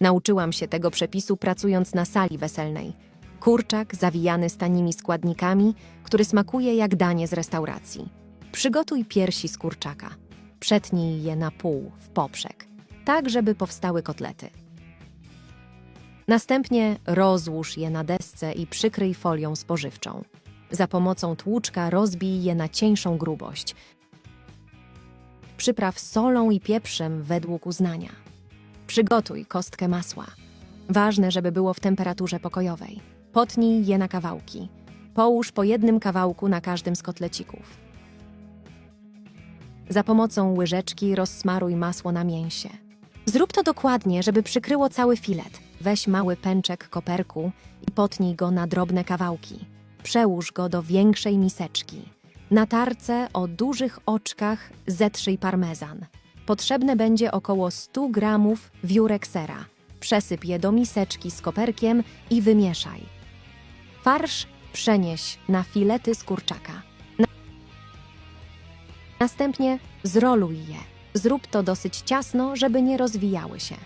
Nauczyłam się tego przepisu pracując na sali weselnej. Kurczak zawijany z tanimi składnikami, który smakuje jak danie z restauracji. Przygotuj piersi z kurczaka. Przetnij je na pół w poprzek, tak żeby powstały kotlety. Następnie rozłóż je na desce i przykryj folią spożywczą. Za pomocą tłuczka rozbij je na cieńszą grubość. Przypraw solą i pieprzem według uznania. Przygotuj kostkę masła. Ważne, żeby było w temperaturze pokojowej. Potnij je na kawałki. Połóż po jednym kawałku na każdym z kotlecików. Za pomocą łyżeczki rozsmaruj masło na mięsie. Zrób to dokładnie, żeby przykryło cały filet. Weź mały pęczek koperku i potnij go na drobne kawałki. Przełóż go do większej miseczki. Na tarce o dużych oczkach zetrzyj parmezan. Potrzebne będzie około 100 gramów wiórek sera. Przesyp je do miseczki z koperkiem i wymieszaj. Farsz przenieś na filety z kurczaka. Na- Następnie zroluj je. Zrób to dosyć ciasno, żeby nie rozwijały się.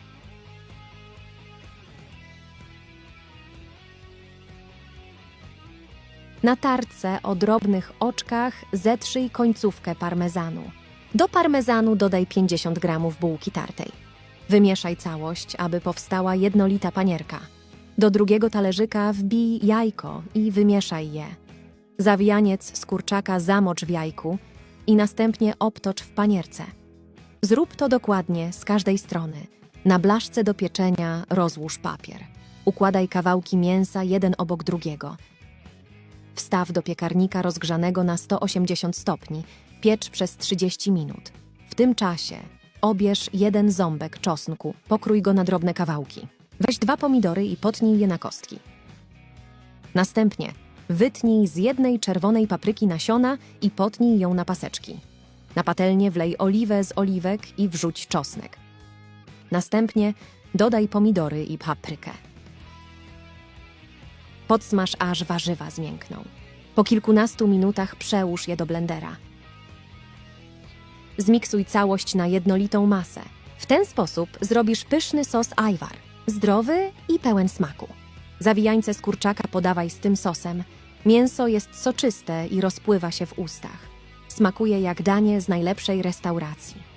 Na tarce o drobnych oczkach zetrzyj końcówkę parmezanu. Do parmezanu dodaj 50 gramów bułki tartej. Wymieszaj całość, aby powstała jednolita panierka. Do drugiego talerzyka wbij jajko i wymieszaj je. Zawijaniec z kurczaka zamocz w jajku i następnie obtocz w panierce. Zrób to dokładnie z każdej strony. Na blaszce do pieczenia rozłóż papier. Układaj kawałki mięsa jeden obok drugiego. Wstaw do piekarnika rozgrzanego na 180 stopni. Piecz przez 30 minut. W tym czasie obierz jeden ząbek czosnku, pokrój go na drobne kawałki. Weź dwa pomidory i potnij je na kostki. Następnie wytnij z jednej czerwonej papryki nasiona i potnij ją na paseczki. Na patelnię wlej oliwę z oliwek i wrzuć czosnek. Następnie dodaj pomidory i paprykę. Podsmaż aż warzywa zmiękną. Po kilkunastu minutach przełóż je do blendera. Zmiksuj całość na jednolitą masę. W ten sposób zrobisz pyszny sos ajwar, zdrowy i pełen smaku. Zawijańce z kurczaka podawaj z tym sosem. Mięso jest soczyste i rozpływa się w ustach. Smakuje jak danie z najlepszej restauracji.